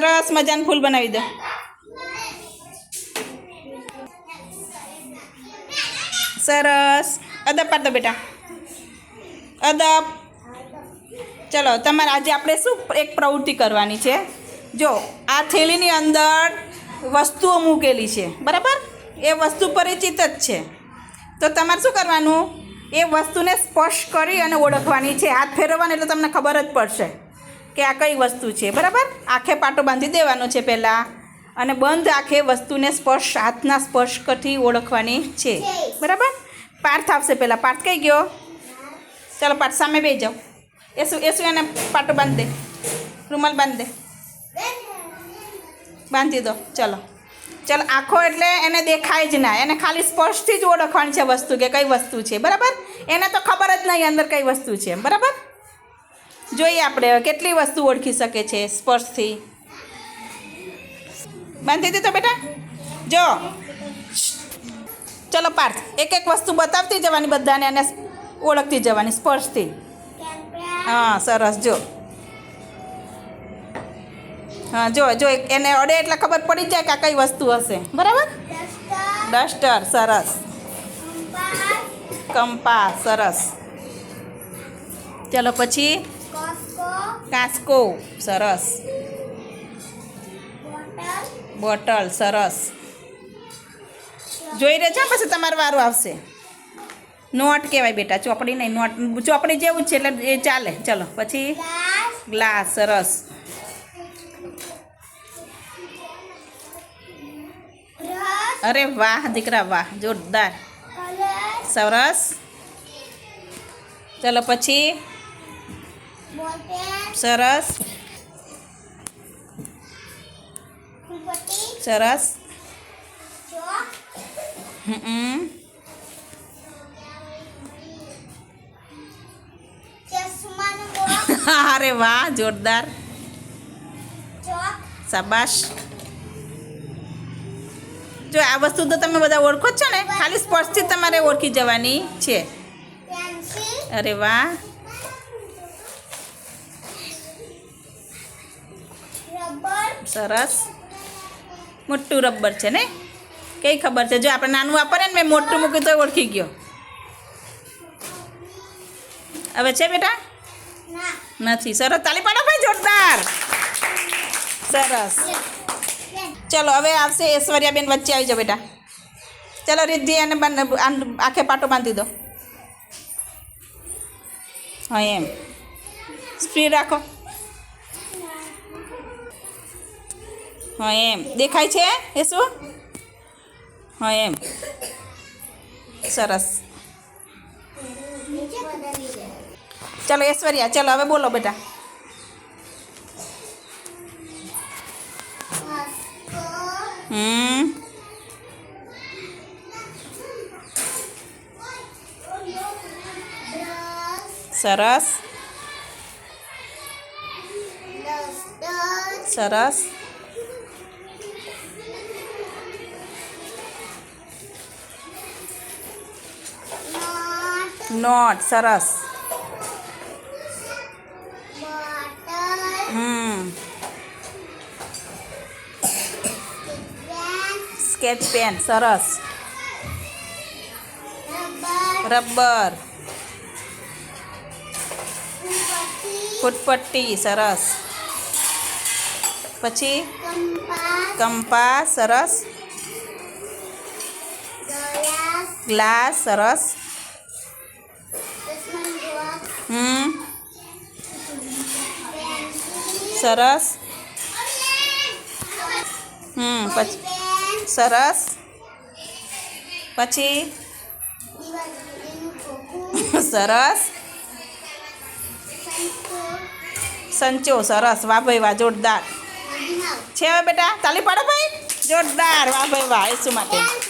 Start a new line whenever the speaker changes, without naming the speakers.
સરસ મજાનું ફૂલ બનાવી દો. સરસ. અદબ પાડ બેટા. અદબ. ચલો, તમારે આજે આપણે શું એક પ્રવૃત્તિ કરવાની છે? જો, આ થેલીની અંદર વસ્તુઓ મૂકેલી છે, બરાબર? એ વસ્તુ પરિચિત જ છે. તો તમારે શું કરવાનું? એ વસ્તુને સ્પર્શ કરી અને ઓળખવાની છે. હાથ ફેરવવાની એટલે તમને ખબર જ પડશે. કે આ કઈ વસ્તુ છે બરાબર? આંખે પાટો બાંધી દેવાનો છે પહેલાં. અને બંધ આંખે વસ્તુને સ્પર્શ હાથના સ્પર્શ કરથી ઓળખવાની છે. બરાબર? પાર્થ આવશે પહેલાં. પાર્થ કઈ ગયો? ચાલો પાર્થ સામે બે જાઓ. એ શું એ શું એને પાટો બાંધી દે. રૂમાલ બાંધી દે. બાંધી દો. ચલો. ચલો આખો એટલે એને દેખાય જ ના. એને ખાલી સ્પર્શથી જ ઓળખવાની છે વસ્તુ કે કઈ વસ્તુ છે. બરાબર? એને તો ખબર જ નહીં અંદર કઈ વસ્તુ છે. બરાબર? જોઈએ આપણે કેટલી વસ્તુ ઓળખી શકે છે સ્પર્શથી. બાંધી દીધો બેટા? જો. ચલો પાર્થ એક એક વસ્તુ બતાવતી જવાની બધાને અને ઓળખતી જવાની સ્પર્શથી. હા સરસ જો. હા જો જો એને અડે એટલે ખબર પડી જાય કે આ કઈ વસ્તુ હશે. બરાબર? ડસ્ટર સરસ. કંપાસ સરસ. ચલો પછી? કાસ્કો, સરસ. બોટલ, સરસ. જોઈ રહેજો પછી તમારું વારો આવશે. નોટ કહેવાય બેટા, ચોપડી નહીં, નોટ, ચોપડી જેવું છે એટલે એ ચાલે. ચલો, પછી? ગ્લાસ, સરસ. અરે વાહ, દીકરા વાહ, જોરદાર. સરસ. ચલો, પછી? સરસ. સરસ. હમ. અરે વાહ જોરદાર. શાબાશ. જો આ વસ્તુ તો તમે બધા ઓળખો છો ને? ખાલી સ્પર્શથી તમારે ઓળખી જવાની છે. અરે વાહ. સરસ. મોટું રબર છે ને? કઈ ખબર છે? જો આપણે નાનું વાપરીએ ને, મેં મોટું મૂક્યું તો ઓળખી ગયો. હવે છે બેટા? નથી. સરસ. તાલી પાડો ભાઈ, જોરદાર. સરસ. ચલો, હવે આવશે ઐશ્વર્યાબેન વચ્ચે આવી જાઓ બેટા. ચલો, રિદ્ધિ અને આન- પાટો બાંધી દો. હા, એમ. સ્પીડ રાખો. હા, એમ. દેખાય છે? એ શું? હા, એમ. સરસ. ચલો, ઐશ્વર્યા, ચલો, હવે બોલો બેટા હમ. સરસ. સરસ. નોટ સરસ હમ સ્કેચ પેન સરસ રબર ફૂટપટ્ટી સરસ પછી કંપાસ સરસ ગ્લાસ સરસ સરસ. હમ, પછી સરસ. પછી? સરસ. સંચો, સરસ. વાહ ભાઈ, વાહ, જોરદાર. છે હવે બેટા? તાલી પાડો ભાઈ. જોરદાર. વાહ ભાઈ, વાહ એસુ માટે.